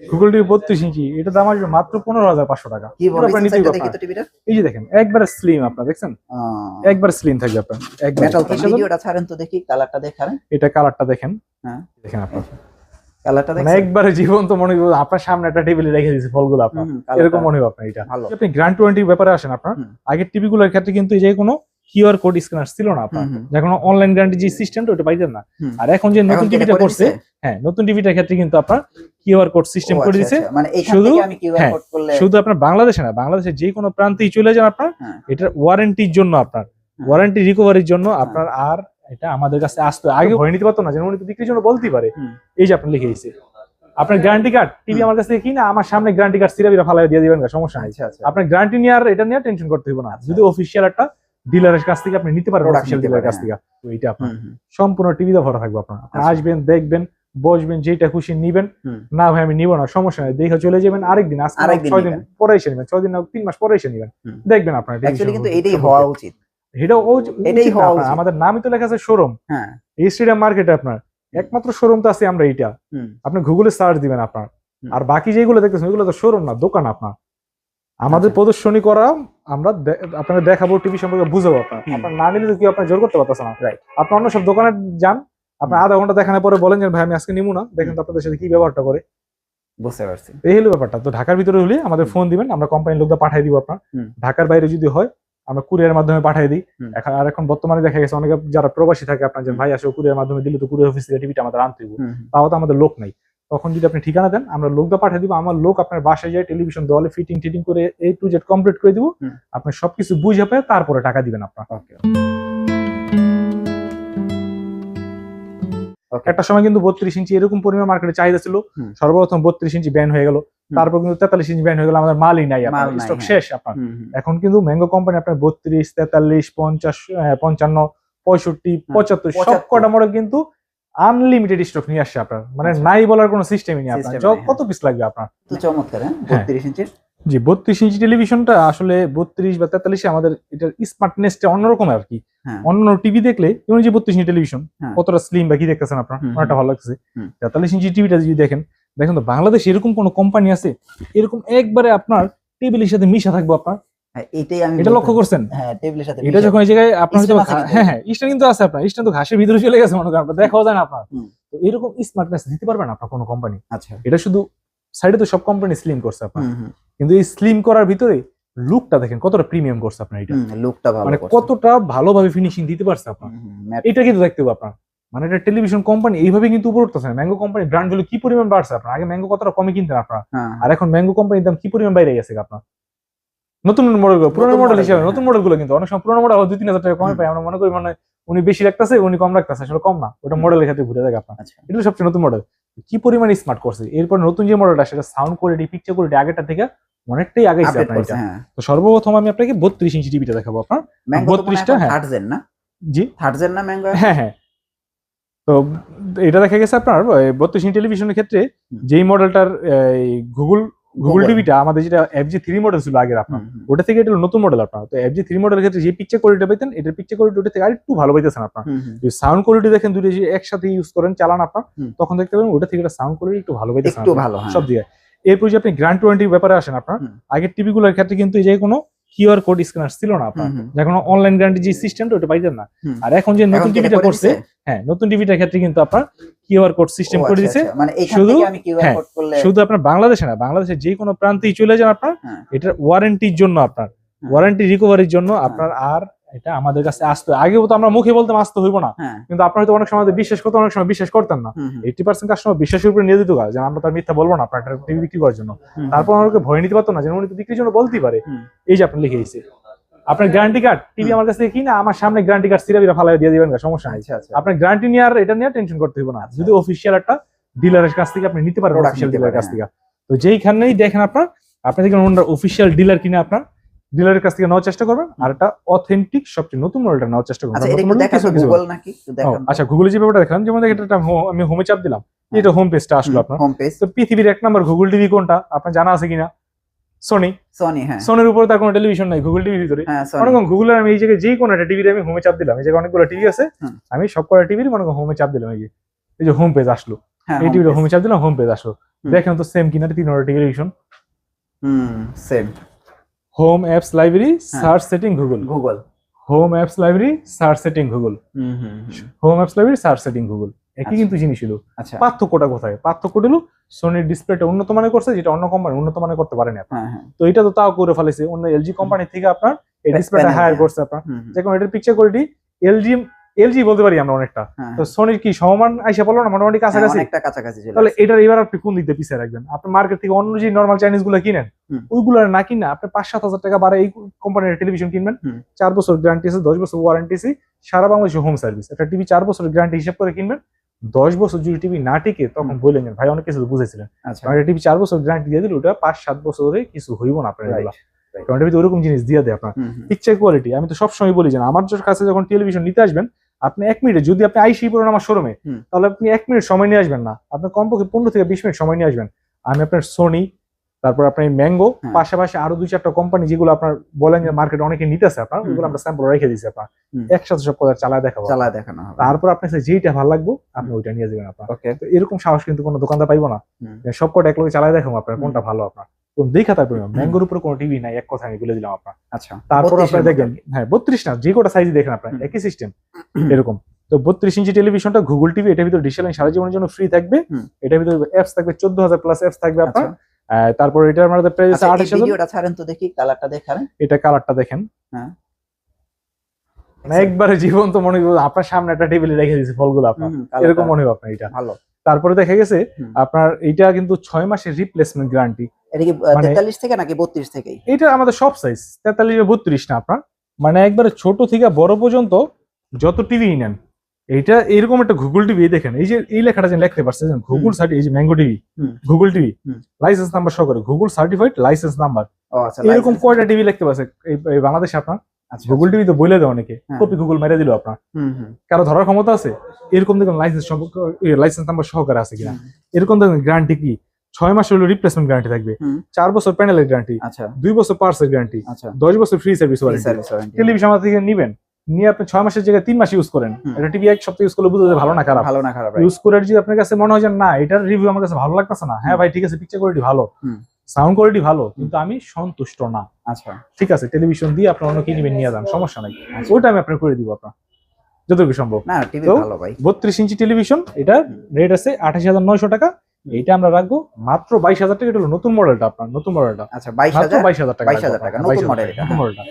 Google TV বত্রিশ ইঞ্চি এটা দাম আসবে মাত্র পনেরো হাজার পাঁচশো টাকা। এই যে দেখেন একবারে স্লিম আপনার দেখছেন? একবার স্লিম থাকবে আপনার একবার তো ছাড়েন তো দেখি কালারটা দেখান। এটা কালারটা দেখেন। হ্যাঁ। দেখেন আপনার। কালারটা মানে দেখেন একবারে জীবন্ত মনে আপনার সামনে একটা টেবিলে রেখে দিয়েছে ফলগুলো আপনার। এরকম মনে হবে আপনার এটা। আপনি গ্র্যান্ড টোয়েন্টির ব্যাপারে আসেন আপনার। আগের টিভি গুলোর ক্ষেত্রে কিন্তু এই যে কোনো কিউআর কোড স্ক্যানার ছিল না আপনার। যখন অনলাইন গ্যারান্টি যে সিস্টেমটা ওটা পাইতেন না। আর এখন যে নতুন টিভিটা করছে হ্যাঁ নতুন টিভিটার ক্ষেত্রে কিন্তু আপনার কিউআর কোড সিস্টেম করে আচ্ছা, দিছে আচ্ছা। মানে এইখান শুধু- থেকে আমি কিউআর হ্যাঁ, কোড করলে শুধু আপনার বাংলাদেশে না বাংলাদেশের যে কোনো প্রান্তেই চলে যান আপনার। হ্যাঁ। এটার ওয়ারেন্টির জন্য আপনার। ওয়ারেন্টি রিকভারির জন্য আপনার আর এটা আমাদের কাছে আসতে আগে ভয় নিতে পারতো না যেন উনি তো বিক্রির জন্য বলতেই পারে। এই যে আপনি লিখে দিয়েছে। আপনার গ্যারান্টি কার্ড টিভি আমার কাছে কি না আমার সামনে গ্যারান্টি কার্ড সিরাবিরা ফালাই দিয়ে দিবেন না, সমস্যা নাই। আচ্ছা আপনার গ্যারান্টি নিয়ে আর এটা নিয়ে টেনশন করতে হবে না। যদি অফিসিয়াল একটা ডিলারের কাছ থেকে আপনি নিতে পারেন অফিসিয়াল ডিলারের কাছ থেকে তো এইটা আপনার। সম্পূর্ণ টিভিতে ভরা থাকবে আপনার। আপনি আচ্ছা। আসবেন দেখবেন বসবেন যেটা খুশি নিবেন। না ভাই আমি নিব না সমস্যা নাই। দেখে চলে যাবেন আরেকদিন আজকে আরেকদিন ছয় দিন পরে এসে নেবেন ছয় দিন না তিন মাস পরে এসে নেবেন। দেখবেন আপনার কিন্তু এটাই হওয়া উচিত। এটা এটাই হওয়া উচিত। আমাদের নামই তো লেখা আছে শোরুম। হ্যাঁ। এই স্টেডিয়াম মার্কেটে আপনার একমাত্র শোরুম তো আছে আমরা এইটা। হুম। আপনি গুগলে সার্চ দিবেন আপনার। আর বাকি যেগুলো দেখতেছেন ওইগুলো তো শোরুম না দোকান আপনার। আমাদের আচ্ছা। প্রদর্শনী করা আমরা আপনাকে দেখাবো টিভি সম্পর্কে বুঝাবো আপনার। না নিলে কি আপনার জোর করতে পারতেছে না। Right. আপনি অন্য সব দোকানে যান আপনার আধা ঘণ্টা দেখানোর পরে বলেন যে ভাই আমি আজকে নিবো না। দেখেন তো আপনাদের সাথে কি ব্যবহারটা করে। বুঝতে পারছি। এই হলো ব্যাপারটা। তো ঢাকার ভিতরে হলে আমাদের ফোন দিবেন আমরা কোম্পানির লোকটা পাঠিয়ে দিব আপনার। ঢাকার বাইরে যদি হয় আমরা কুরিয়ার মাধ্যমে পাঠিয়ে দিই। এখন আর এখন বর্তমানে দেখা গেছে অনেকে যারা প্রবাসী থাকে আপনার যে ভাই আসলে কুরিয়ার মাধ্যমে দিলে তো কুরিয়ার অফিস থেকে টিভিটা আমাদের আনতে। তাও তো আমাদের লোক নাই। তখন যদি আপনি ঠিকানা দেন আমরা লোকটা পাঠিয়ে দিব আমার লোক আপনার বাসায় যায় টেলিভিশন দেওয়ালে ফিটিং টিটিং করে এই টু জেড কমপ্লিট করে দিব। আপনি সবকিছু বুঝে পেয়ে তারপরে টাকা দিবেন আপনার। একটা সময় কিন্তু বত্রিশ ইঞ্চি এরকম পরিমাণ মার্কেটে চাহিদা ছিল। সর্বপ্রথম বত্রিশ ইঞ্চি ব্যান হয়ে গেল। তারপর কিন্তু তেতাল্লিশ ইঞ্চি ব্যান হয়ে গেল আমাদের মালই নাই আপনার স্টক হ্যাঁ। শেষ আপনার। এখন কিন্তু ম্যাঙ্গো কোম্পানি আপনার বত্রিশ তেতাল্লিশ পঞ্চাশ পঞ্চান্ন পঁয়ষট্টি পঁচাত্তর সব কটা মডেল কিন্তু আনলিমিটেড স্টক নিয়ে আসছে আপনার মানে আচ্ছা। নাই বলার কোনো সিস্টেমই নেই আপনার কত পিস লাগবে আপনার তো চমৎকার হ্যাঁ হ্যাঁ। বত্রিশ ইঞ্চির জি বত্রিশ ইঞ্চি টেলিভিশনটা আসলে বত্রিশ বা তেতাল্লিশে আমাদের এটার স্মার্টনেসটা অন্যরকম আর কি হ্যাঁ। অন্য টিভি দেখলে যেমন যে বত্রিশ ইঞ্চি টেলিভিশন হ্যাঁ। কতটা স্লিম বা কি দেখতেছেন আপনার অনেকটা ভালো লাগছে। তেতাল্লিশ ইঞ্চি টিভিটা যদি দেখেন দেখেন তো বাংলাদেশে এরকম কোন কোম্পানি আছে এরকম একবারে আপনার টেবিলের সাথে মিশা থাকবে আপনার হ্যাঁ এটাই আমি এটা লক্ষ্য করছেন? হ্যাঁ টেবিলের সাথে এটা যখন এই জায়গায় আপনার হয়তো Eastern আছে ঘা- কিন্তু। হ্যাঁ হ্যাঁ কিন্তু আছে আপনার ইস্টার্ন তো ঘাসের ভিতরে চলে গেছে মনে করেন দেখাও যায় না আপনার। তো এরকম স্মার্টনেস দিতে পারবেন আপনার কোনো কোম্পানি আচ্ছা। এটা শুধু সাইডে তো সব কোম্পানি স্লিম করছে আপনার। কিন্তু এই স্লিম করার ভিতরে লুকটা দেখেন কতটা প্রিমিয়াম করছে আপনার এটা। লুকটা ভালো মানে কতটা ভালোভাবে ফিনিশিং দিতে পারছে আপনার। এটা কিন্তু দেখতে হবে আপনার। মানে এটা টেলিভিশন কোম্পানি এইভাবে কিন্তু উপর উঠতেছে না। ম্যাঙ্গো কোম্পানি ব্র্যান্ড ভ্যালু কি পরিমাণ বাড়ছে আপনার? আগে ম্যাঙ্গো কতটা কমে কিনতেন আপনার? হ্যাঁ, আর এখন ম্যাঙ্গো কোম্পানির দাম কি পরিমাণ বাইরে গেছে আপনার? নতুন মডেলগুলো পুরোনো মডেল হিসাবে হ্যাঁ। নতুন মডেলগুলো কিন্তু অনেক সময় পুরোনো মডেল দুই তিন হাজার টাকা কমে। পাই আমরা মনে করি মানে উনি বেশি রাখতেছে উনি কম রাখতেছে। আসলে কম না ওটা। মডেলের ক্ষেত্রে ঘুরে থাকে আপনার। আচ্ছা। এটা সবচেয়ে নতুন মডেল কি পরিমাণ স্মার্ট করছে? এরপর নতুন যে মডেলটা সেটা সাউন্ড কোয়ালিটি পিকচার কোয়ালিটি আগেরটা থেকে অনেকটাই আগে হ্যাঁ। তো সর্বপ্রথম আমি আপনাকে বত্রিশ ইঞ্চি টিভিটা দেখাবো আপনার। ম্যাঙ্গো তো মনে 32 টা, হ্যাঁ। না? জি। থার্ড জেন না ম্যাঙ্গো হ্যাঁ হ্যাঁ। তো এটা দেখা গেছে আপনার বত্রিশ ইঞ্চি টেলিভিশনের ক্ষেত্রে যেই মডেলটার গুগল গুগল টিভিটা আমাদের যেটা এফ জি থ্রি মডেল ছিল আগের আপনার ওটা থেকে এটা নতুন মডেল আপনার। তো এফ জি থ্রি মডেলের ক্ষেত্রে যে পিকচার কোয়ালিটি পেতেন এটার পিকচার কোয়ালিটি ওটা থেকে আরেকটু ভালো পাইতেছেন আপনার। যদি সাউন্ড কোয়ালিটি দেখেন দুটো যে একসাথে ইউজ করেন চালান আপনার তখন দেখতে পাবেন ওটা থেকে সাউন্ড কোয়ালিটি একটু ভালো পাইতেছেন একটু ভালো হ্যাঁ। সব দিকে এরপর যে আপনি গ্র্যান্ড টোয়েন্টির ব্যাপারে আসেন আপনার আগের টিভিগুলোর ক্ষেত্রে কিন্তু এই যে কোনো কিউআর কোড স্ক্যানার ছিল না আপনার। যখন অনলাইন গ্যারান্টি যে সিস্টেমটা ওটা পাইতেন না। আর এখন যে নতুন টিভিটা করছে হ্যাঁ নতুন টিভিটার ক্ষেত্রে কিন্তু আপনার কিউআর কোড সিস্টেম করে দিয়েছে। দিছে আচ্ছা। মানে শুধু- আমি কিউআর হ্যাঁ, কোড করলে শুধু আপনার বাংলাদেশে না বাংলাদেশের যে কোনো প্রান্তেই চলে যান আপনার। এটা এটার ওয়ারেন্টির জন্য আপনার। হ্যাঁ। ওয়ারেন্টি রিকভারির জন্য আপনার আর এটা আমাদের কাছে আসতে হয়। আগেও তো আমরা মুখে বলতে আসতে হইব না। হ্যাঁ। কিন্তু আপনার হয়তো অনেক সময় বিশ্বাস করতে অনেক সময় বিশ্বাস করতেন না। এইটি পার্সেন্ট কাস্টমার বিশ্বাসের উপরে নিয়ে দিত যেন আমরা তার মিথ্যা বলব না আপনার টিভি বিক্রি করার জন্য। তারপর আমাকে ভয় নিতে পারতো না যেন উনি তো বিক্রির জন্য বলতেই পারে। এই যে আপনি লিখে দিয়েছে। আপনার গ্যারান্টি কার্ড টিভি আমার কাছে কি না আমার সামনে গ্যারান্টি কার্ড সিরাবিরা ফালাই দিয়ে দিবেন না, সমস্যা নাই। আচ্ছা আচ্ছা। আপনার গ্যারান্টি নিয়ে আর এটা নিয়ে টেনশন করতে হবে না। আচ্ছা। যদি অফিসিয়াল একটা ডিলারের কাছ থেকে আপনি নিতে পারেন অফিসিয়াল ডিলারের কাছ থেকে। তো যেইখানেই দেখেন আপনার আপনি দেখেন ওনার অফিসিয়াল ডিলার কিনে আপনার ডিলারের কাছ থেকে নেওয়ার চেষ্টা করবেন আর একটা অথেন্টিক সবচেয়ে নতুন মডেলটা নেওয়ার চেষ্টা করবেন। আচ্ছা এটা গুগল আচ্ছা গুগলে যে ব্যাপারটা দেখলাম যেমন এটা আমি হোমে চাপ দিলাম এটা হোম পেজটা আসলো আপনার। হোম পেজ তো পৃথিবীর এক নম্বর গুগল টিভি কোনটা? আপনার জানা আছে কিনা? সোনি সনি হ্যাঁ। সোনির উপরে তার কোনো টেলিভিশন নাই গুগল টিভির ভিতরে। হ্যাঁ মনে করুন গুগলের আমি এই জায়গায় যে কোনো একটা টিভির আমি হোমে চাপ দিলাম এই জায়গায় অনেকগুলো টিভি আছে। আমি সব কটা টিভির মনে করুন হোমে চাপ দিলাম এই যে এই যে হোম পেজ আসলো। হ্যাঁ এই টিভির হোমে চাপ দিলাম হোম পেজ আসলো। দেখেন তো সেম কিনা তিন television hmm same home apps library. Search setting Google Google home apps library search setting Google hmm hmm hmm. Home. Apps library search setting Google একই আচ্ছা। কিন্তু জিনিস ছিল আচ্ছা। পার্থক্যটা কোথায়? পার্থক্যটা হলো সোনির ডিসপ্লেটা উন্নত মানের করছে যেটা অন্য কোম্পানি উন্নত মানের করতে পারেনি আপনার হ্যাঁ হ্যাঁ। তো এটা তো তাও করে ফেলেছে। অন্য এলজি কোম্পানি থেকে আপনার এই ডিসপ্লেটা হায়ার হ্যাঁ। করছে আপনার। যেমন এটার পিকচার কোয়ালিটি এলজি এলজি বলতে পারি আমরা অনেকটা। হ্যাঁ, তো সোনির কি সমমান আইসা বলল না? মোটামুটি হ্যাঁ, কাছাকাছি অনেকটা কাছাকাছি চলে তাহলে এটার এবার আপনি কোন দিক পিছিয়ে রাখবেন? আপনি মার্কেট থেকে অন্য যে নর্মাল চাইনিজগুলো কিনেন। ওইগুলো না কিনা আপনি পাঁচ সাত হাজার টাকা বাড়ে এই কোম্পানির টেলিভিশন কিনবেন। চার বছর গ্যারান্টি আছে দশ বছর ওয়ারেন্টি আছে সারা বাংলাদেশে হোম সার্ভিস একটা টিভি চার বছর গ্যারান্টি হিসাব করে কিনবেন দশ বছর যদি টিভি না টিকে তখন। বললেন ভাই অনেক কিছু বুঝেছিলেন। আচ্ছা। টিভি চার বছর গ্যারান্টি দিয়ে দিল ওটা পাঁচ সাত বছরে কিছু হইব না আপনার কারণ ওরকম জিনিস দিয়ে দেয় আপনার। পিকচার কোয়ালিটি আমি তো সবসময় বলি যে আমার কাছে যখন টেলিভিশন নিতে আসবেন আপনি এক মিনিটে যদি আপনি আইসি পড়েন আমার শোরুমে তাহলে আপনি এক মিনিট সময় নিয়ে আসবেন না। আপনি কমপক্ষে পনেরো থেকে বিশ মিনিট সময় নিয়ে আসবেন। আমি আপনার সোনি তারপর আপনার ম্যাঙ্গো। পাশাপাশি আরও দুই চারটা কোম্পানি যেগুলো আপনার বলেন যে মার্কেটে অনেকে নিতেছে আপনার। ওগুলো আমরা স্যাম্পল রেখে দিয়েছি আপনার। একসাথে সব কথা চালায় দেখাবো। চালায় দেখানো তারপর আপনার কাছে যেইটা ভালো লাগবে আপনি ওইটা নিয়ে যাবেন আপনার। এরকম সাহস কিন্তু কোনো দোকানদার পাইবো না। সব কটা এক লোকে চালায় দেখাবো আপনার কোনটা ভালো আপনার। দেখা তারপর ম্যাঙ্গোর উপরে কোনো টিভি নাই এক কথা আমি বলে দিলাম আপনার। আচ্ছা। তারপর 32 আপনার দেখবেন হ্যাঁ বত্রিশ না যে কটা সাইজ দেখেন আপনার একই সিস্টেম এরকম। তো বত্রিশ ইঞ্চি টেলিভিশনটা গুগল টিভি এটার ভিতরে ডিসেল সারা জীবনের জন্য ফ্রি থাকবে। এটার ভিতরে অ্যাপস থাকবে চোদ্দ হাজার প্লাস অ্যাপস থাকবে আপনার। আচ্ছা। তারপর এটার মধ্যে প্রাইস আচ্ছা, এই আঠাশ হাজার। ভিডিওটা ছাড়েন তো দেখি কালারটা দেখান। এটা কালারটা দেখেন। হ্যাঁ। একবারে জীবন তো মনে করব আপনার সামনে একটা টেবিলে রেখে দিয়েছে ফলগুলো আপনার। এরকম মনে হবে আপনার এটা। ভালো। তারপরে দেখা গেছে আপনার এটা কিন্তু ছয় মাসের রিপ্লেসমেন্ট গ্যারান্টি এটা কি মানে- তেতাল্লিশ থেকে নাকি বত্রিশ থেকেই? এটা আমাদের সব সাইজ তেতাল্লিশ বত্রিশ না আপনার। মানে একবারে ছোট থেকে বড় পর্যন্ত যত টিভি নেন এইটা এরকম একটা গুগল টিভি দেখেন এই যে এই লেখাটা যে লিখতে পারছেন গুগল সার্টি এই যে mango TV Google TV license number সহকারে গুগল সার্টিফাইড লাইসেন্স নাম্বার আচ্ছা এরকম কয়টা টিভি লিখতে পারছে এই বাংলাদেশে আপনার? আচ্ছা গুগল টিভি তো বলে দেয় অনেকে হ্যাঁ। কপি গুগল মেরে দিল আপনার। কারও ধরার ক্ষমতা আছে? এরকম দেখুন লাইসেন্স লাইসেন্স নাম্বার সহকারে আছে কিনা। এরকম দেখুন গ্যারান্টি কি? ছয় মাস হলো রিপ্লেসমেন্ট গ্যারান্টি থাকবে। চার বছর প্যানেলের গ্যারান্টি আচ্ছা। দুই বছর পার্সের গ্যারান্টি আচ্ছা। দশ বছর ফ্রি সার্ভিস ওয়ারেন্টি টেলিভিশন থেকে নিবেন। নিয়ে আপনি ছয় মাসের জায়গায় তিন মাস ইউজ করেন। এটা টিভি এক সপ্তাহ ইউজ করলে বুঝতে ভালো না খারাপ। ভালো না খারাপ ইউজ করে যদি আপনার কাছে মনে হয় যে না এটার রিভিউ আমার কাছে ভালো লাগতেছে না হ্যাঁ ভাই ঠিক আছে পিকচার কোয়ালিটি ভালো। সাউন্ড কোয়ালিটি ভালো কিন্তু আমি সন্তুষ্ট না। আচ্ছা। ঠিক আছে টেলিভিশন দিয়ে আপনার অন্য কি নিবেন নিয়ে যান সমস্যা নাই। আচ্ছা। ওটা আমি আপনার করে দিব আপনার। যতটুকু সম্ভব। না টিভি ভালো ভাই। বত্রিশ ইঞ্চি টেলিভিশন এটা রেট আছে আঠাশি হাজার নয়শো টাকা। এইটা আমরা রাখব মাত্র বাইশ হাজার টাকা। এটা হলো নতুন মডেলটা আপনার নতুন মডেলটা আচ্ছা বাইশ মাত্র হাজার? বাইশ হাজার টাকা 22,000 রাখব টাকা, নতুন 22,000 এটা, নতুন। মডেলটা।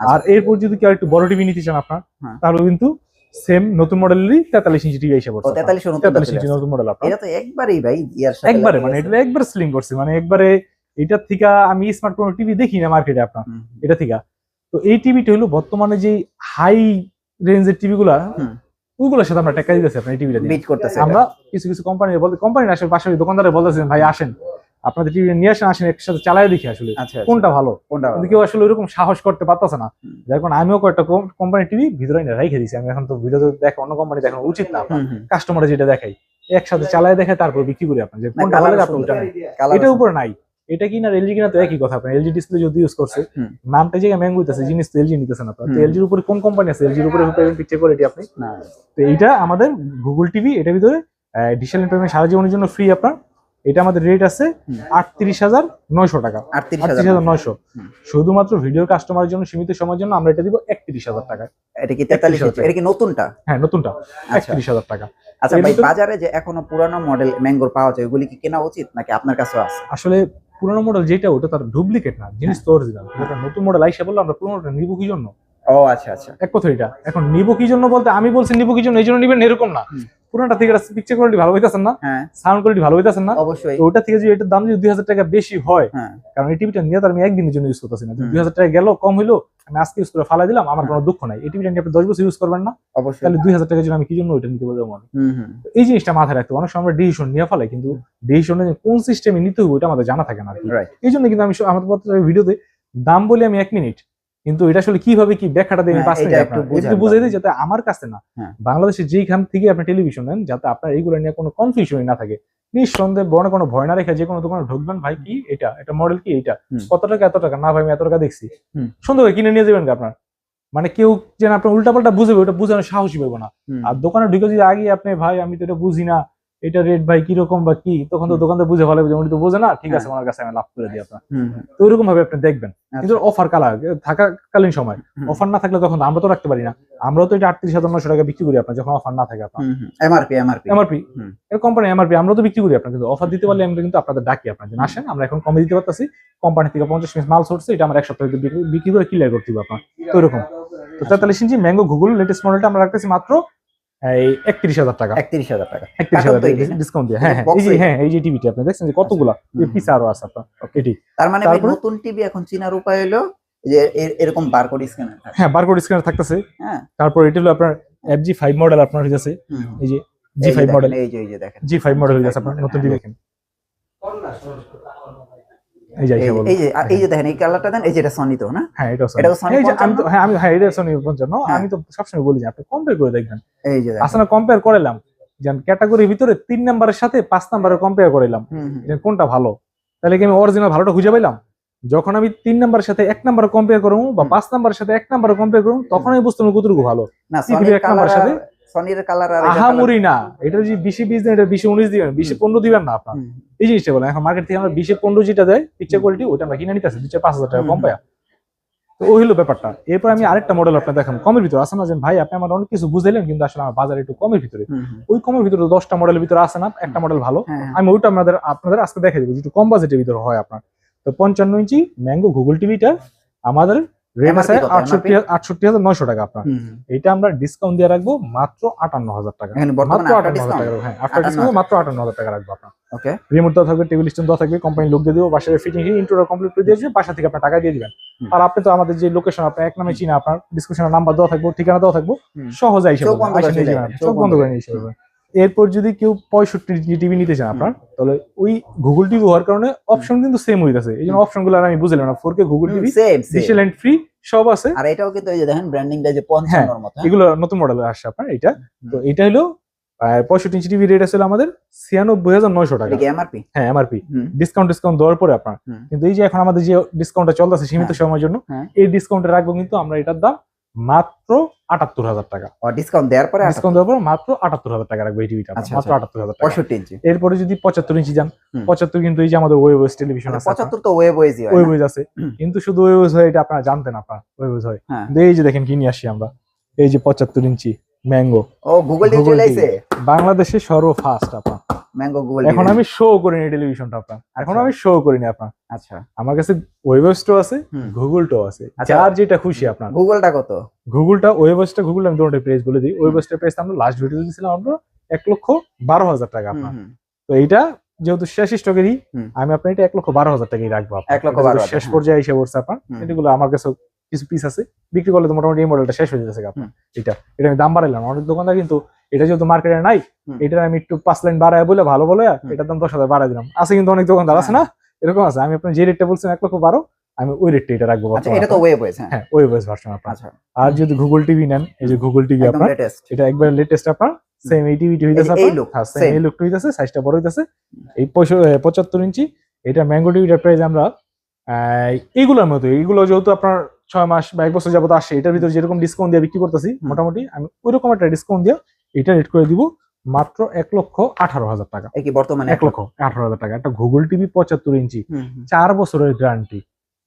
আর এরপর যদি কেউ একটু বড় টিভি নিতে চান আপনার হ্যাঁ। তাহলে কিন্তু সেম নতুন মডেলেরই তেতাল্লিশ ইঞ্চি টিভি এসে পড়ছে তেতাল্লিশ ইঞ্চি নতুন মডেল আপনার। এটা তো একবারেই ভাই ইয়ার সাথে একবারে মানে এটা একবার স্লিং করছি মানে একবারে এটার থেকে আমি স্মার্ট কোনো টিভি দেখি না মার্কেটে আপনার এটা থেকে। তো এই টিভিটা হলো বর্তমানে যে হাই রেঞ্জের টিভি গুলা। ওইগুলোর সাথে আমরা টেক্কা দিতেছি আপনার এই টিভিটা বিট করতেছে আমরা কিছু কিছু কোম্পানি বলতে কোম্পানি আসলে পাশাপাশি দোকানদারে বলতেছেন ভাই আসেন। আপনাদের টিভি নিয়ে আসেন আসেন একসাথে চালাই দেখি আসলে এটা। আচ্ছা আচ্ছা। কোনটা ভালো কোনটা কিন্তু কেউ আসলে ওইরকম সাহস করতে পারতেছে না। যার কারণে আমিও কয়েকটা কোম্পানি টিভি ভিতরে এনে রেখে দিছি আমি এখন তো ভিডিওতে দেখো অন্য কোম্পানি দেখানো উচিত না। কাস্টমারে যেটা দেখাই একসাথে চালায় দেখে তারপর বিক্রি করি আপনার যে কোনটা ভালো আপনি এটার আছে। উপরে নাই এটা কি না এলজি কিনা তো একই কথা আপনার এলজি ডিসপ্লে যদি ইউজ করছে। নামটা জায়গায় ম্যাঙ্গো হইতেছে জিনিস তো এলজি নিতেছে না তো হুম। এলজির উপরে কোন কোম্পানি আছে এলজির উপরে পিকচার কোয়ালিটি আপনি না, তো এইটা আমাদের গুগল টিভি এটার ভিতরে ডিজিটাল পেমেন্ট সারা জীবনের জন্য ফ্রি আপনার এটা আমাদের রেট আছে আটত্রিশ হাজার নয়শো টাকা। আটত্রিশ হাজার নয়শো। শুধুমাত্র ভিডিও কাস্টমারের জন্য সীমিত সময়ের জন্য আমরা এটা দিব একত্রিশ হাজার টাকা এটা কি তেতাল্লিশ এটা কি নতুনটা? হ্যাঁ নতুনটা। আচ্ছা। একত্রিশ হাজার টাকা। আচ্ছা ভাই বাজারে যে এখনও পুরানো মডেল ম্যাঙ্গোর পাওয়া যায় ওগুলি কি কেনা উচিত নাকি আপনার কাছেও আছে? আসলে পুরোনো মডেল যেটা ওটা তার ডুপ্লিকেট না জিনিস তো অরিজিনাল নতুন মডেল আইসা বলল আমরা পুরোনোটা নিবো কি জন্য? ও আচ্ছা আচ্ছা। এক কথা এটা। এখন নিবো কি জন্য বলতে আমি বলছি নিবো কি জন্য এই জন্য নিবেন এরকম না। হুম। পুরোনোটা থেকে পিকচার কোয়ালিটি ভালো হইতেছেন না? হ্যাঁ। সাউন্ড কোয়ালিটি ভালো হইতেছেন না? অবশ্যই। ওটা থেকে যদি এটার দাম যদি দুই হাজার টাকা বেশি হয় হ্যাঁ। কারণ এই টিভিটা নিয়ে তো আমি একদিনের জন্য ইউজ করতেছি না হুম। দুই হাজার টাকা গেল কম হইল আমি আজকে ইউজ করে ফালাই দিলাম আমার কোনো দুঃখ নাই। এই টিভিটা নিয়ে আপনি দশ বছর ইউজ করবেন না অবশ্যই। তাহলে দুই হাজার টাকার জন্য আমি কি জন্য ওইটা নিতে বলব মনে এই জিনিসটা মাথায় রাখতে অনেক সময় আমরা ডিসিশন নিয়ে ফেলাই কিন্তু ডিসিশনে কোন সিস্টেমে নিতে হবে ওটা আমাদের জানা থাকে না এই জন্য কিন্তু আমি আমাদের ভিডিওতে দাম বলি আমি এক মিনিট কিন্তু এটা আসলে কীভাবে কি ব্যাখ্যাটা হ্যাঁ, পাঁচ মিনিট বুঝাই দিই যাতে আমার কাছে না হ্যাঁ। বাংলাদেশের যেইখান থেকে আপনি টেলিভিশন নেন যাতে আপনার এইগুলো নিয়ে কোনো কনফিউশনই না থাকে। নিঃসন্দেহে বড় কোনো ভয় না রেখে যে কোনো দোকানে ঢুকবেন ভাই কি এটা? এটা মডেল কি এটা। কত টাকা এত টাকা? না ভাই আমি এত টাকা দেখছি। সুন্দর করে কিনে নিয়ে যাবেন কি আপনার। মানে কেউ যেন আপনার উল্টাপাল্টা বুঝবে ওটা বুঝানো সাহসী পাবো না। আর দোকানে ঢুকে যদি আগে আপনি ভাই আমি তো এটা বুঝি না। এটা রেট ভাই কীরকম বা কি তখন তো। দোকানদার বুঝে ভালো যে উনি তো বোঝে না ঠিক আছে হ্যাঁ। ওনার কাছে আমি লাভ করে দিই আপনার। তো ওইরকম ভাবে আপনি দেখবেন। কিন্তু অফার কালার থাকাকালীন সময়। অফার না থাকলে তখন আমরা তো রাখতে পারি না। আমরাও তো এটা আটত্রিশ হাজার নশো টাকা বিক্রি করি আপনার যখন অফার না থাকে আপনার। MRP MRP MRP hmm. Company MRP আমরা তো বিক্রি করি আপনার কিন্তু অফার দিতে পারলে আমরা কিন্তু আপনাদের ডাকি আপনার জন্য আসেন আমরা এখন কমে দিতে পারতেছি। কোম্পানি থেকে পঞ্চাশ পিস মাল সরছে এটা আমরা এক সপ্তাহে বিক্রি- বিক্রি করে ক্লিয়ার করতে হবে আপনার। তো এরকম তো তেতাল্লিশ ইঞ্চি ম্যাঙ্গো গুগল লেটেস্ট মডেলটা আমরা রাখতেছি মাত্র এই একত্রিশ হাজার টাকা। একত্রিশ হাজার টাকা। একত্রিশ হাজার ডিসকাউন্ট দিয়ে। হ্যাঁ হ্যাঁ? হ্যাঁ এই যে টিভিটি আপনি দেখছেন যে কতগুলা? হুম, আরও আছে আপনার। এটি। তার মানে নতুন টিভি এখন চিনার উপায় হলো যে এর- এরকম বারকোড স্ক্যানার হ্যাঁ বারকোড স্ক্যানার থাকতেছে। হ্যাঁ। তারপর এটি হলো আপনার এফ জি ফাইভ মডেল আপনার হয়ে যাচ্ছে। এই যে জি ফাইভ মডেল এই যে এই যে দেখেন। জি ফাইভ মডেল হয়ে যাচ্ছে আপনার নতুন হ্যাঁ। টিভি দেখেন। এই যে এই যে- এই যে আর এই যে দেখেন এই কালারটা দেন এই যেটা সনি তো না? হ্যাঁ এটা আমি তো হ্যাঁ আমি হ্যাঁ এটা সনি পঞ্চান্ন। আমি তো সবসময় বলি যে আপনি কম্পেয়ার করে দেখবেন। এই যে আসলে কম্পেয়ার করালাম যেন ক্যাটাগরির ভিতরে তিন নাম্বারের সাথে পাঁচ নাম্বারের কম্পেয়ার করালাম। যে কোনটা ভালো? তাহলে কি আমি অরিজিনাল ভালোটা খুঁজে পাইলাম? যখন আমি তিন নাম্বারের সাথে এক নাম্বার কম্পেয়ার করব বা পাঁচ নাম্বারের সাথে এক নাম্বার কম্পেয়ার করব তখন আমি বুঝতে পারব কতটুকু ভালো এক নাম্বার সাথে সনির কালার আর আহামরি না এটা যদি বিশে বিশ দেন এটা বিশে উনিশ দিবেন বিশে পনেরো দিবেন না আপনার। এই জিনিসটা বলেন এখন মার্কেট থেকে আমরা বিশে পনেরো যেটা দেয় পিকচার কোয়ালিটি ওটা আমরা কিনে নিতেছি দুই চার পাঁচ হাজার টাকা কম। পায়া তো ওই হলো ব্যাপারটা। এরপর আমি আরেকটা মডেল আপনার দেখাম কমের ভিতরে। আছে না যে ভাই আপনি আমার অনেক কিছু বুঝাইলেন কিন্তু আসলে আমার বাজারে একটু কমের ভিতরে। ওই কমের ভিতরে দশটা মডেলের ভিতরে আছে না একটা মডেল ভালো। হ্যাঁ, হ্যাঁ। আমি ওইটা আপনাদের আপনাদের আজকে দেখে দেবো যেটা কম বাজেটের ভিতরে হয় আপনার। তো পঞ্চান্ন ইঞ্চি ম্যাঙ্গো গুগল টিভিটা আমাদের আছে আটষট্টি আটষট্টি হাজার নয়শো টাকা আপনার। এটা আমরা ডিসকাউন্ট দিয়ে রাখব মাত্র আটান্ন হাজার টাকা। এখানে মাত্র আটান্ন হাজার টাকা। হ্যাঁ আফটার 58,000 ডিসকাউন্ট মাত্র আটান্ন হাজার টাকা রাখব আপনার। ওকে রিমোট দেওয়া থাকবে টেবিল স্ট্যান্ড দেওয়া থাকবে কোম্পানি লোক দিয়ে দিব বাসায় ফিটিং ইন্টোটা কমপ্লিট করে বাসা থেকে আপনার টাকা দিয়ে দিবেন। আর আপনি তো আমাদের যে লোকেশন আপনার এক নামে চিনা আপনার ডিসক্রিপশনের নাম্বার দেওয়া থাকব ঠিকানা দেওয়া থাকব। সহজে এসে চোখ বন্ধ করে নিয়ে। এরপর যদি কেউ পঁয়ষট্টি টিভি নিতে চান আপনার তাহলে ওই গুগল টিভি হওয়ার কারণে অপশন কিন্তু সেম হইতেছে। এই জন্য অপশনগুলো আমি বুঝলাম না। Four K Google TV same same diesel and free সব আছে। আর এটাও কিন্তু এই যে দেখেন ব্র্যান্ডিংটা যে পঞ্চান্নর মতো হ্যাঁ? এগুলো নতুন মডেল আসছে আপনার এটা তো এটা হলো পঁয়ষট্টি ইঞ্চি টিভি রেট আসলে আমাদের ছিয়ানব্বই হাজার নয়শো টাকা। এমআরপি হ্যাঁ এমআরপি ডিসকাউন্ট ডিসকাউন্ট দেওয়ার পরে আপনার। কিন্তু এই যে এখন আমাদের যে ডিসকাউন্টটা চলতেছে সীমিত হ্যাঁ। সময়ের জন্য হ্যাঁ। এই ডিসকাউন্টে রাখব কিন্তু আমরা এটার দাম মাত্র আটাত্তর হাজার টাকা। ডিসকাউন্ট দেওয়ার পরে ডিসকাউন্ট দেওয়ার পর মাত্র আটাত্তর হাজার টাকা রাখব এই টিভিটা। আচ্ছা, মাত্র আচ্ছা। আটাত্তর হাজার টাকা। পঁয়ষট্টি ইঞ্চি। এরপরে যদি পঁচাত্তর ইঞ্চি যান পঁচাত্তর কিন্তু এই যে আমাদের ওয়েবস টেলিভিশন আছে পঁচাত্তর তো ওয়েব ওয়েজি হয় না? ওয়েবস আছে। কিন্তু শুধু ওয়েবস হয় এটা আপনারা জানতেন আপনার ওয়েবস হয়। হ্যাঁ। কিন্তু এই যে দেখেন কি নিয়ে আসি আমরা। এই যে পঁচাত্তর ইঞ্চি ম্যাঙ্গো। ও গুগল বাংলাদেশে সর্বফাস্ট আপনার ম্যাঙ্গো গুগল এখন আমি শো করিনি টেলিভিশনটা আপনার। এখন আচ্ছা। আমি শো করিনি আপনার। আচ্ছা। আমার কাছে ওয়েবসটাও আছে হুম। গুগলটাও আছে। আচ্ছা। যার যেটা খুশি আপনার। গুগলটা কত? গুগলটা ওয়েবসটা গুগল আমি দুটোটা প্রাইস বলে দিই। ওয়েবসটার প্রাইস আমরা লাস্ট ভিডিও দিয়েছিলাম আমরা এক লক্ষ বারো হাজার টাকা আপনার। তো এইটা যেহেতু শেষ স্টকেরই আমি আপনার এটা এক লক্ষ বারো হাজার টাকাই রাখব। এক লক্ষ বারো শেষ। পর্যায়ে এসে পড়ছে আপনার। এগুলো আমার কাছে কিছু পিস আছে। বিক্রি করলে তো মোটামুটি এই মডেলটা শেষ হয়ে যাচ্ছে আপনার। এটা এটা আমি দাম বাড়াইলাম। অনেক দোকানদার কিন্তু এটা যেহেতু মার্কেটে নাই এটা আমি একটু পাঁচ লাইন বাড়ায় বলে ভালো বলে। এটার দাম দশ হাজার বাড়াই দিলাম। আছে কিন্তু অনেক দোকানদার আছে না? এরকম আছে। আমি আপনার যে রেটটা বলছেন এক লক্ষ বারো আমি ওই রেটটা এটা রাখব আচ্ছা এটা তো ওয়েব ওয়েজ হ্যাঁ। হ্যাঁ ওয়েবস ভার্সন আপনার। আচ্ছা। আর যদি গুগল টিভি নেন এই যে গুগল টিভি আপনার এটা একবার লেটেস্ট আপনার। সেম এই টিভিটি হইতেছে এই আপনার। হ্যাঁ সেম এই লুকটা হইতেছে সাইজটা বড় হইতেছে। এই পঁচাত্তর ইঞ্চি এটা ম্যাঙ্গো টিভিটার প্রাইস আমরা এইগুলোর মতো এইগুলো যেহেতু আপনার ছয় মাস বা এক বছর যাবত আসে এটার ভিতরে যেরকম ডিসকাউন্ট দিয়ে বিক্রি করতেছি মোটামুটি আমি ওইরকম একটা ডিসকাউন্ট দিয়ে এটা রেট করে দিব মাত্র এক লক্ষ আঠারো হাজার টাকা। বর্তমানে এক লক্ষ আঠারো হাজার টাকা। একটা গুগল টিভি পঁচাত্তর ইঞ্চি। চার বছরের গ্যারান্টি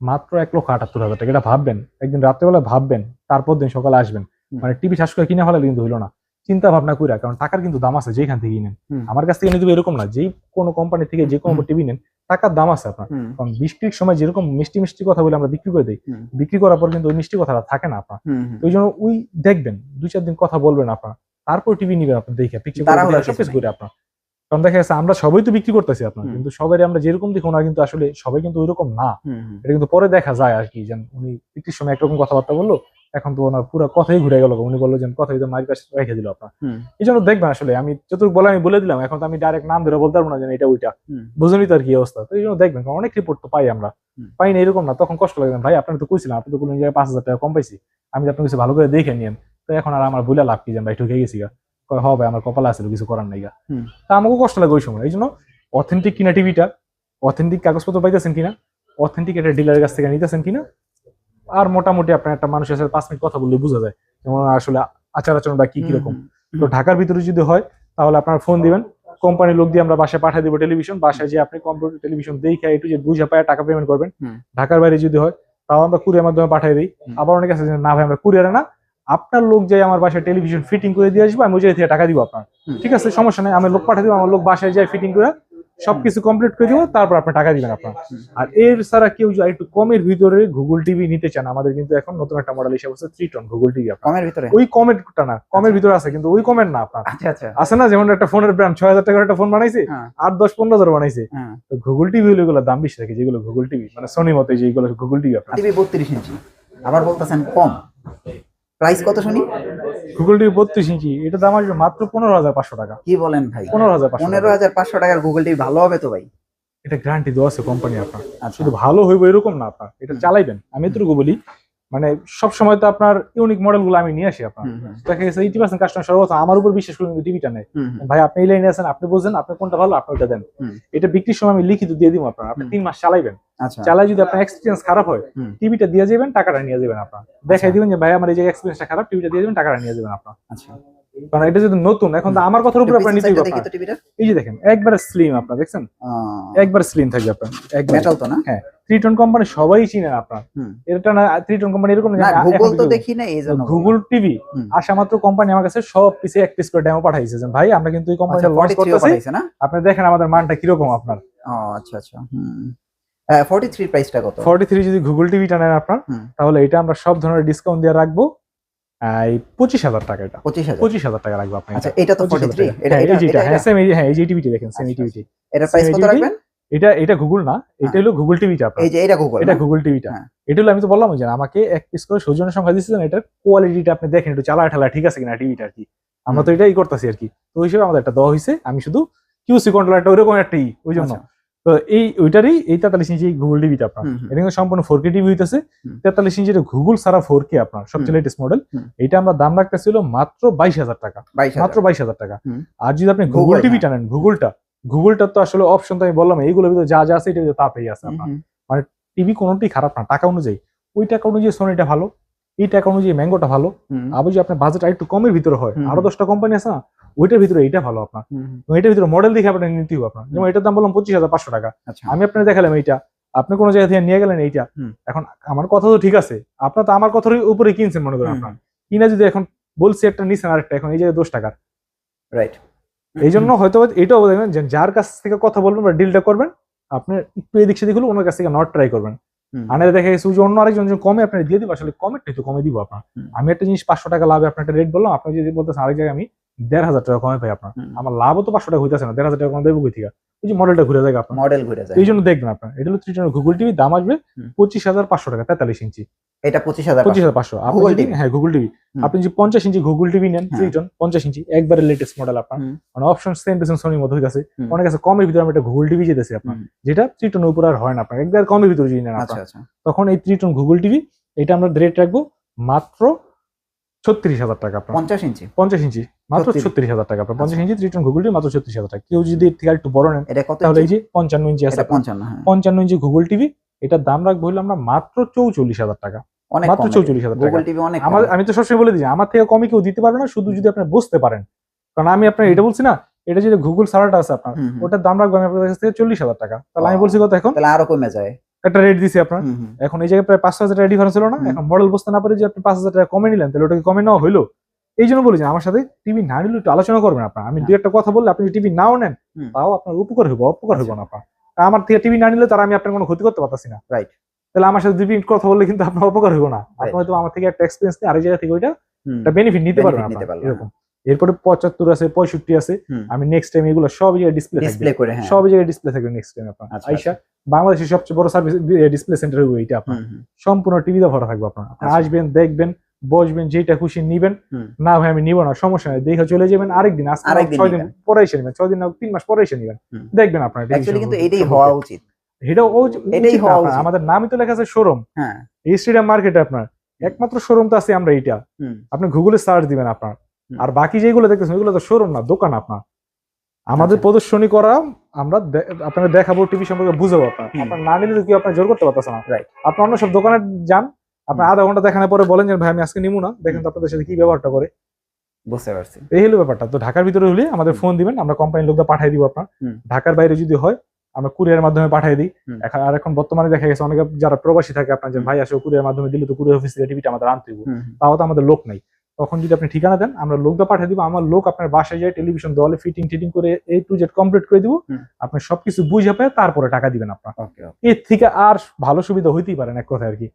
মাত্র এক লক্ষ আটাত্তর হাজার টাকা। এটা ভাববেন একদিন রাত্রেবেলা ভাববেন তারপর দিন সকালে আসবেন। মানে টিভি শ্বাস করে কিনে ফেলে কিন্তু হইল না। চিন্তা ভাবনা কইরা কারণ টাকার কিন্তু দাম আছে যেখান থেকে নেন। আমার কাছ থেকে নিতে এরকম না যেই কোনো কোম্পানি থেকে যে কোনো টিভি নেন টাকার দাম আছে আপনার। কারণ বৃষ্টির সময় যেরকম মিষ্টি মিষ্টি কথা বলে আমরা বিক্রি করে দিই বিক্রি করার পর কিন্তু ওই মিষ্টি কথাটা থাকে না আপনার। ওই জন্য ওই দেখবেন দুই চার দিন কথা বলবেন আপনার। তারপর টিভি নিবেন আপনার দেখে পিকচার। করে আপনার। কারণ দেখা যাচ্ছে আমরা সবাই তো বিক্রি করতেছি আপনার কিন্তু সবাই আমরা যেরকম দেখি ওনারা কিন্তু আসলে সবাই কিন্তু ওইরকম না। হুম, হুম। এটা কিন্তু পরে দেখা যায় আর কি যেন উনি বিক্রির সময় একরকম কথাবার্তা বলল এখন তো ওনার পুরো কথাই ঘুরে গেল উনি বলল যে কথা হয়তো মায়ের কাছে রেখে দিল আপনার। এই জন্য দেখবেন আসলে আমি যতটুকু বলে আমি বলে দিলাম এখন তো আমি ডাইরেক্ট নাম ধরে বলতে পারব না যে এটা ওইটা। তো আর কি অবস্থা। তো এই জন্য দেখবেন অনেক রিপোর্ট তো পাই আমরা। পাই না এরকম না তখন কষ্ট লাগে ভাই আপনার তো কইছিলাম আপনি তো কোনো জায়গায় পাঁচ হাজার টাকা কম পাইছি। আমি আপনার কিছু ভালো করে দেখে নিয়েন। তো এখন আর আমার বলে লাভ কি যে ভাই গেছি গা। কয়, হ ভাই আমার কপাল আছে কিছু করার নাই গা। তা আমাকেও কষ্ট লাগে ওই সময় এই জন্য অথেন্টিক কিনা টিভিটা অথেন্টিক কাগজপত্র পাইতেছেন কিনা অথেন্টিক একটা ডিলারের কাছ থেকে নিতেছেন কিনা আর মোটামুটি আপনার একটা মানুষের সাথে পাঁচ মিনিট কথা বললে বোঝা যায় যেমন আসলে আচার আচরণ বা কি কীরকম। তো ঢাকার ভিতরে যদি হয় তাহলে আপনার ফোন দিবেন কোম্পানির লোক দিয়ে আমরা বাসায় পাঠিয়ে দিব টেলিভিশন বাসায় যে আপনি কম্পিউটার টেলিভিশন দেখে একটু যে বুঝে পায় টাকা পেমেন্ট করবেন। ঢাকার বাইরে যদি হয় তাও আমরা কুরিয়ার মাধ্যমে পাঠিয়ে দিই। আবার অনেক আছে না ভাই আমরা কুরিয়ারে না। আপনার লোক যাই আমার বাসায় টেলিভিশন ফিটিং করে দিয়ে আসব আমি ওই জায়গা থেকে টাকা দিব আপনার। ঠিক আছে সমস্যা নেই আমি লোক পাঠিয়ে দিব আমার লোক বাসায় যায় ফিটিং করে সবকিছু কমপ্লিট করে দিব তারপর আপনি টাকা দিবেন আপনার। আর এর ছাড়া কেউ যদি একটু কমের ভিতরে গুগল টিভি নিতে চান আমাদের কিন্তু এখন নতুন একটা মডেল হিসেবে হচ্ছে থ্রি টন গুগল টিভি কমের ভিতরে? ওই কমেন্টটা না কমের ভিতরে আছে কিন্তু ওই কমেন্ট না আপনার। আচ্ছা আচ্ছা। আছে না যেমন একটা ফোনের ব্র্যান্ড ছয় হাজার টাকার একটা ফোন বানাইছে হ্যাঁ। আট দশ পনেরো হাজার বানাইছে। হ্যাঁ। তো গুগল টিভি গুলো দাম বেশি থাকে যেগুলো গুগল টিভি মানে সোনি মতে যেগুলো গুগল টিভি আপনার। টিভি বত্রিশ ইঞ্চি আবার বলতেছেন কম। প্রাইস কত শুনি? গুগল টিভি বত্রিশ ইঞ্চি। এটা দাম আসবে মাত্র পনেরো হাজার পাঁচশো টাকা। কি বলেন ভাই? পনেরো হাজার পনেরো হাজার পাঁচশো টাকার গুগল টিভি ভালো হবে তো ভাই? এটা গ্যারান্টি দেওয়া আছে কোম্পানি আপনার। আচ্ছা। শুধু ভালো হইব এরকম না আপনার। এটা চালাইবেন। আমি এতটুকু বলি মানে সব সময় তো আপনার ইউনিক মডেলগুলো আমি নিয়ে আসি আপনার। দেখা গেছে এইটি পার্সেন্ট কাস্টমার সর্বপ্রথম আমার উপর বিশ্বাস করে কিন্তু টিভিটা নেই। ভাই আপনি এই লাইনে আছেন আপনি বোঝেন আপনি কোনটা ভালো আপনি ওটা দেন। এটা বিক্রির সময় আমি লিখিত দিয়ে দিব আপনার আপনি তিন মাস চালাইবেন। আচ্ছা। চালাই যদি আপনার এক্সপিরিয়েন্স খারাপ হয়। টিভিটা দিয়ে যাবেন টাকাটা নিয়ে যাবেন আপনার। দেখাই আচ্ছা। দিবেন যে ভাই আমার এই যে এক্সপিরিয়েন্সটা খারাপ টিভিটা দিয়ে যাবেন টাকাটা নিয়ে যাবেন আপনার। আচ্ছা। কারণ এটা যদি নতুন এখন তো আমার কথার উপর আপনার নিতে হবে দেখি আপনার। তো টিভিটা। এই যে দেখেন একবারে স্লিম আপনার দেখছেন? একবার স্লিম থাকবে আপনার একবার। মেটাল তো না? থ্রি টন কোম্পানি সবাই চিনেন আপনার। এটা না থ্রি টন কোম্পানি এরকম না গুগল তো দেখি না এই জন্য। Google TV. আসা মাত্র কোম্পানি আমার কাছে সব পিসে এক পিস করে ডেমো পাঠাইছে ভাই আমরা কিন্তু এই আচ্ছা কোম্পানিটা লঞ্চ 43 করতেছি। আপনি দেখেন আমাদের মানটা কীরকম আপনার। ও আচ্ছা আচ্ছা হুম। ফর্টি থ্রি প্রাইসটা কত? ফর্টি থ্রি যদি গুগল টিভিটা নেন আপনার তাহলে এটা আমরা সব ধরনের ডিসকাউন্ট দিয়ে রাখব। এই পঁচিশ হাজার টাকা এটা। পঁচিশ হাজার। টাকা রাখব আপনি আচ্ছা এটা। তো হ্যাঁ, এই হ্যাঁ, যে- হ্যাঁ, এই যে টিভিটি দেখেন সেমি আচ্ছা, টিভিটি এটা প্রাইস কত রাখবেন? এটা এটা গুগল না এটা হলো গুগল টিভিটা আপনার। এই যে এটা গুগল এটা গুগল টিভিটা হ্যাঁ। এটা হলো আমি তো বললাম যে আমাকে এক পিস করে সৌজন্য সংখ্যা দিচ্ছেন এটার কোয়ালিটিটা আপনি দেখেন একটু চালা ঠালা ঠিক আছে কিনা টিভিটা আর কি। আমরা তো এটাই করতেছি আর কি। তো হিসেবে আমাদের একটা দেওয়া হয়েছে আমি শুধু কিউসি কন্ট্রোলারটা ওইরকম একটা ওই জন্য তো এই ওইটারই এই তেতাল্লিশ ইঞ্চি গুগল টিভিটা আপনার। এটা কিন্তু সম্পূর্ণ ফোর কে টিভি হইতেছে। তেতাল্লিশ ইঞ্চি গুগল সারা ফোর কে আপনার সবচেয়ে লেটেস্ট মডেল এটা আমরা দাম রাখতেছিল মাত্র বাইশ হাজার টাকা। মাত্র বাইশ হাজার টাকা। আর যদি আপনি গুগল। টিভিটা নেন গুগলটা গুগলটা তো আসলে অপশন তো আমি বললাম এইগুলোর ভিতরে যা যা আছে এটা ভিতরে তা পেয়ে আছে আপনার। টিভি কোনোটাই খারাপ না টাকা অনুযায়ী। ওই টাকা অনুযায়ী সোনিটা ভালো এই টাকা অনুযায়ী ম্যাঙ্গোটা ভালো। আবার যদি আপনার বাজেট একটু কমের ভিতরে হয় আরও দশটা কোম্পানি আছে না ওইটার ভিতরে এইটা ভালো আপনার। এটার ভিতরে মডেল দেখে আপনার নিতে হবে আপনার। যেমন এটার দাম বললাম পঁচিশ হাজার পাঁচশো টাকা। আচ্ছা। আমি আপনার দেখালাম এইটা। আপনি কোনো জায়গা থেকে নিয়ে গেলেন এইটা। এখন আমার কথা তো ঠিক আছে। আপনার তো আমার কথার উপরে কিনছেন মনে করেন আপনার। কিনা যদি এখন বলছি একটা নিছেন আরেকটা এখন এই জায়গায় দশ টাকার। রাইট এই জন্য হয়তো এটাও দেখবেন যে যার কাছ থেকে কথা বলবেন বা ডিলটা করবেন আপনি একটু এদিক সেদিক হলো ওনার কাছ থেকে নট ট্রাই করবেন। আনারে দেখা গেছে যে অন্য আরেকজন কমে আপনার দিয়ে দিব আসলে কমেরটাই তো কমে দিব আপনার। আমি একটা জিনিস পাঁচশো টাকা লাভে আপনার একটা রেট বললাম আপনি যদি বলতেছেন আরেক জায়গায় আমি দেড় হাজার টাকা কমে পাই আপনার। আমার লাভও তো পাঁচশো টাকা হইতেছে না দেড় হাজার টাকা কমে দেবো কই থেকে? ওই যে মডেলটা ঘুরে যায় আপনার। মডেল ঘুরে যায় এই জন্য দেখবেন আপনার। এটা হলো থ্রি গুগল টিভি দাম আসবে পঁচিশ হাজার পাঁচশো টাকা তেতাল্লিশ ইঞ্চি। এটা পঁচিশ হাজার পঁচিশ। হাজার পাঁচশো। যদি- TV? হ্যাঁ গুগল টিভি আপনি যদি পঞ্চাশ ইঞ্চি গুগল টিভি নেন হ্যাঁ। ত্রিটন পঞ্চাশ ইঞ্চি একবারে লেটেস্ট মডেল আপনার। মানে অপশন সেম সেম সোনির মতো হয়ে গেছে। অনেক আছে কমের ভিতরে আমি একটা গুগল টিভি যেতেছি আপনার। যেটা ত্রিটনের উপর আর হয় না আপনার। একবার কমের ভিতরে যদি নেন আচ্ছা আচ্ছা। তখন এই ত্রিটন গুগল টিভি এটা আমরা রেট রাখব মাত্র ছত্রিশ হাজার টাকা আপনার। পঞ্চাশ ইঞ্চি। পঞ্চাশ ইঞ্চি মাত্র ছত্রিশ। হাজার টাকা আপনার। পঞ্চাশ আচ্ছা। ইঞ্চি ত্রিটন গুগল মাত্র ছত্রিশ হাজার টাকা। কেউ যদি এর থেকে একটু বড় নেন তাহলে এই যে পঞ্চান্ন ইঞ্চি আছে পঞ্চান্ন হ্যাঁ। পঞ্চান্ন ইঞ্চি গুগল টিভি এটার দাম রাখব হইল আমরা মাত্র চৌচল্লিশ হাজার টাকা। মাত্র চৌচল্লিশ হাজার টাকা। গুগল টিভি অনেক আমার আমি তো সবসময় বলে দিই আমার থেকে কমে কেউ দিতে পারবে না শুধু যদি আপনি বুঝতে পারেন। কারণ আমি আপনার এটা বলছি না এটা যে গুগল সারাটা আছে আপনার। ওটার দাম রাখব আমি আপনার কাছ থেকে চল্লিশ হাজার টাকা। তাহলে আমি বলছি কত এখন? তাহলে আরও কমে যায়। একটা রেট দিছি আপনার। এখন এই জায়গায় প্রায় পাঁচ হাজার টাকা ডিফারেন্স হলো না। এখন মডেল বুঝতে না পারে যে আপনি পাঁচ হাজার টাকা কমে নিলেন তাহলে ওটাকে কমে নেওয়া হলো এই জন্য বলি যে আমার সাথে টিভি না নিলে একটু আলোচনা করবেন আপনার। আমি দু একটা কথা বললে আপনি টিভি নাও নেন তাও আপনার উপকার হইব অপকার হইব আচ্ছা। না আপনার। আমার থেকে টিভি না নিলে তার আমি আপনার কোনো ক্ষতি করতে পারতাছি না। রাইট তাহলে আমার সাথে দুই মিনিট কথা বললে কিন্তু আপনার উপকার হইব না। আপনি হয়তো আমার থেকে একটা এক্সপিরিয়েন্স নিয়ে আরেক জায়গা থেকে ওইটা একটা বেনিফিট নিতে পারবেন পারবেন, এরকম। এরপরে পঁচাত্তর আছে পঁয়ষট্টি আছে আমি নেক্সট টাইম এগুলো সব জায়গায় ডিসপ্লে ডিসপ্লে করে হ্যাঁ। সব জায়গায় ডিসপ্লে থাকবে নেক্সট টাইম আপনার। আচ্ছা, আইসা বাংলাদেশের সবচেয়ে বড় সার্ভিস ডিসপ্লে সেন্টার হবে এইটা আপনার। সম্পূর্ণ টিভিতে ভরা থাকবে আপনার। আচ্ছা। আসবেন দেখবেন বসবেন যেটা খুশি নিবেন। না ভাই আমি নিব না সমস্যা নাই দেখে চলে যাবেন আরেকদিন। আজকে ছয় দিন। পরে এসে নেবেন ছয় দিন না তিন মাস পরে এসে নেবেন। দেখবেন আপনার কিন্তু এটাই হওয়া উচিত। এটা এটাই এটাই হওয়া উচিত। আমাদের নামই তো লেখা আছে শোরুম। হ্যাঁ। এই স্টেডিয়াম মার্কেটে আপনার। একমাত্র শোরুম তো আছে আমরা এইটা। হুম। আপনি গুগলে সার্চ দিবেন আপনার। আর বাকি যেগুলো দেখতেছেন ওইগুলো তো শোরুম না দোকান আপনার। আমাদের আচ্ছা। প্রদর্শনী করা আমরা আপনাকে দেখাবো টিভি সম্পর্কে বুঝাবো আপনার। আপনার না নিলে কি আপনার জোর করতে পারতেছে না. আপনি অন্য সব দোকানে যান আপনার আধা ঘণ্টা দেখানোর পরে বলেন যে ভাই আমি আজকে নিবো না। দেখেন তো আপনাদের সাথে কি ব্যবহারটা করে। বুঝতে পারছি। এই হলো ব্যাপারটা। তো ঢাকার ভিতরে হলে আমাদের ফোন দিবেন আমরা কোম্পানির লোকটা পাঠিয়ে দিব আপনার। ঢাকার বাইরে যদি হয় আমরা কুরিয়ার মাধ্যমে পাঠিয়ে দিই। এখন আর এখন বর্তমানে দেখা গেছে অনেকে যারা প্রবাসী থাকে আপনার যে ভাই আসে কুরিয়ার মাধ্যমে দিলে তো কুরিয়ার অফিস থেকে টিভিটা আমাদের আনতে হবে তাও তো আমাদের লোক নাই। তখন যদি আপনি ঠিকানা দেন আমরা লোকটা পাঠিয়ে দিব আমার লোক আপনার বাসায় যায় টেলিভিশন দলে ফিটিং টিটিং করে এই টু জেড কমপ্লিট করে দিব। আপনি সবকিছু বুঝে পেয়ে তারপরে টাকা দিবেন আপনার। এর থেকে আর ভালো সুবিধা হইতেই পারেন এক কথায় আর কি।